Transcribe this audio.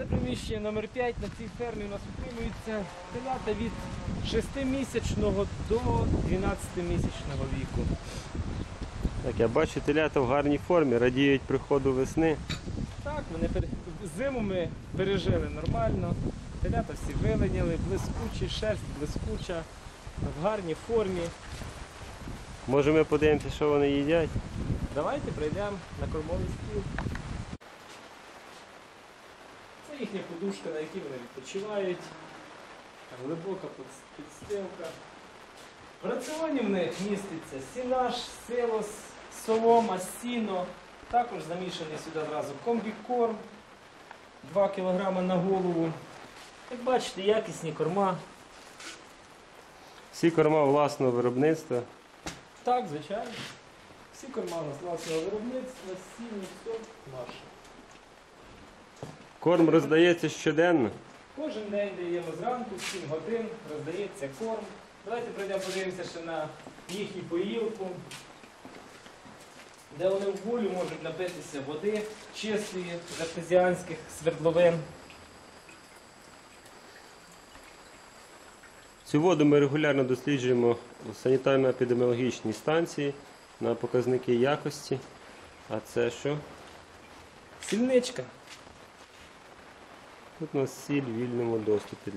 Це приміщення номер 5 на цій фермі у нас утримуються телята від 6-місячного до 12-місячного віку. Так, я бачу, телята в гарній формі, радіють приходу весни. Так, вони пере- зиму ми пережили нормально. Телята всі виленяли, блискучі, шерсть блискуча, в гарній формі. Може ми подивимося, що вони їдять? Давайте прийдемо на кормовий стіл. Їхня подушка, на якій вони відпочивають. Глибока підстилка. В раціоні в них міститься сінаш, силос, солома, сіно. Також замішаний сюди одразу комбікорм 2 кг на голову. Як бачите, якісні корма. Всі корма власного виробництва. Так, звичайно. Всі корма у нас власного виробництва, сіно, все наше. Корм роздається щоденно. Кожен день даємо зранку, 7 годин, роздається корм. Давайте пройдемо подивимося ще на їхню поїлку, де вони в волю можуть напитися води чистої з артезіанських свердловин. Цю воду ми регулярно досліджуємо у санітарно-епідеміологічній станції на показники якості. А це що? Сільничка. Тут у нас сіль в вільному доступі.